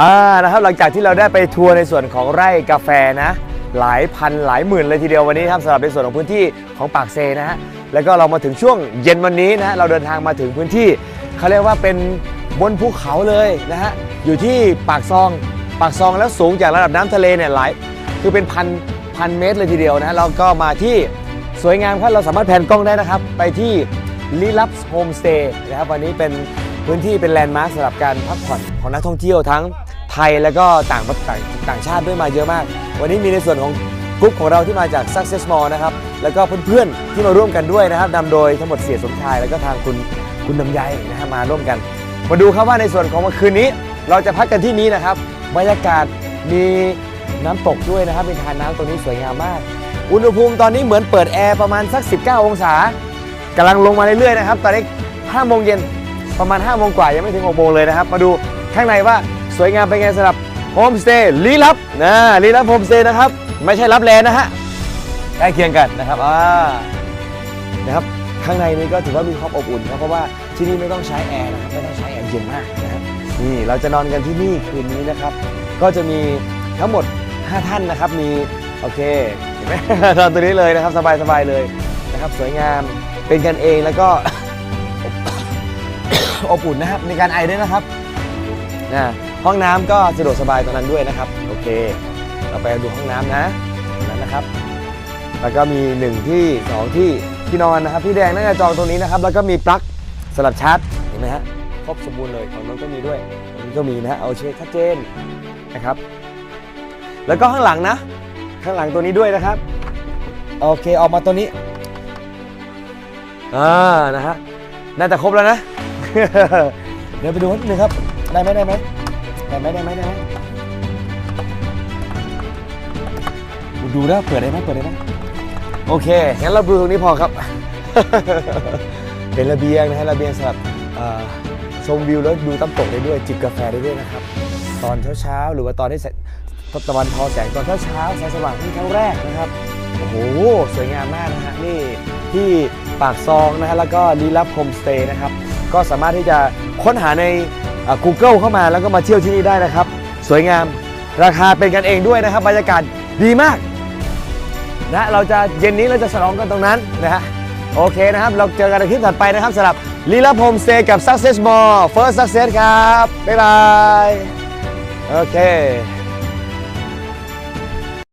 อ่านะครับหลังจากที่เราได้ไปทัวร์ในส่วนของไร่กาแฟนะ หลายพันหลายหมื่นเลยทีเดียววันนี้ครับสำหรับในส่วนของพื้นที่ของปากเซนะฮะแล้วก็เรามาถึงช่วงเย็นวันนี้นะเราเดินทางมาถึงพื้นที่เขาเรียกว่าเป็นบนภูเขาเลยนะฮะอยู่ที่ปากซองปากซองแล้วสูงจากระดับน้ำทะเลเนี่ยหลายคือเป็นพันพันเมตรเลยทีเดียวนะแล้วก็มาที่สวยงามครับเราสามารถแพนกล้องได้นะครับ ไปที่ลิลับโฮมสเตย์นะครับวันนี้เป็นพื้นที่เป็นแลนด์มาร์คสำหรับการพักผ่อนของนักท่องเที่ยวทั้ง ไทยแล้วก็ต่างต่างต่างชาติด้วยมาเยอะมาก วันนี้มีในส่วนของกลุ่มของเราที่มาจาก Success Mall นะครับ แล้วก็เพื่อนๆ ที่มาร่วมกันด้วยนะครับนำโดยทั้งหมดเสียสมชาย แล้วก็ทางคุณคุณนำไยนะฮะมาร่วมกัน มาดูครับว่าในส่วนของเมื่อคืนนี้ เราจะพักกันที่นี้นะครับบรรยากาศมีน้ำตกด้วยนะครับเป็นทานน้ำตรงนี้สวยงามมาก อุณหภูมิตอนนี้เหมือนเปิดแอร์ประมาณสัก 19 องศากำลังลงมาเรื่อยๆนะครับตอนนี้5โมงเย็นประมาณ5โมงกว่ายังไม่ถึง6โมงเลยนะครับ มาดูข้างในว่า สวยงามเป็นไงสำหรับโฮมสเตย์ลี้ลับนะลี้ลับโฮมสเตย์นะครับ ไม่ใช่รับแลนะฮะใกล้เคียงกันนะครับอ่านะครับข้างในนี้ก็ถือว่ามีความอบอุ่นครับเพราะว่าที่นี่ไม่ต้องใช้แอร์นะครับไม่ต้องใช้แอร์เย็นมากนะครับนี่เราจะนอนกันที่นี่คืนนี้นะครับ ก็จะมีทั้งหมด 5 ท่านนะครับมีโอเคเห็นไหมนอนตัวนี้เลยนะครับสบายๆเลยนะครับ สวยงามเป็นกันเองแล้วก็อบอุ่นนะครับในการไอด้วยนะครับนะ ห้องน้ำก็สะดวกสบายตรงนั้นด้วยนะครับ โอเค เราไปดูห้องน้ำนะตรงนั้นนะครับ แล้วก็มีหนึ่งที่สองที่ที่นอนนะครับพี่แดงน่าจะจองตรงนี้นะครับ แล้วก็มีปลั๊กสำหรับชาร์จเห็นไหมฮะครบสมบูรณ์เลยของน้องก็มีด้วยตรงนี้ก็มีนะฮะเอาเช็คชัดเจนนะครับ แล้วก็ข้างหลังนะ ข้างหลังตัวนี้ด้วยนะครับ โอเคออกมาตัวนี้อ่านะฮะน่าจะครบแล้วนะ เดี๋ยวไปดูนิดนึงครับ ได้ไหมได้ไหม ได้ไหมได้ไหมได้ไหมดูนะเปิดได้ไหมเปิดได้ไหมโอเค งั้นเราดูตรงนี้พอครับ เป็นระเบียงนะฮะระเบียงสำหรับชมวิวแล้วดูน้ำตกได้ด้วย จิบกาแฟได้ด้วยนะครับ ตอนเช้าๆ หรือว่าตอนที่แสงตะวันทอแสงตอนเช้าๆแสงสว่างที่ครั้งแรกนะครับ โอ้โห สวยงามมากนะฮะ นี่ที่ปากซองนะฮะ แล้วก็ลีลับโฮมสเตย์นะครับ ก็สามารถที่จะค้นหาใน Google เข้ามาแล้วก็มาเที่ยวที่นี่ได้นะครับ สวยงามราคาเป็นกันเองด้วยนะครับ บรรยากาศดีมากนะเราจะเย็นนี้เราจะฉลองกันตรงนั้นนะฮะโอเคนะครับ เราเจอกันในคลิปถัดไปนะครับสำหรับลีลับโฮมสเตย์กับ Success Mall First Success ครับ บ๊ายบาย โอเค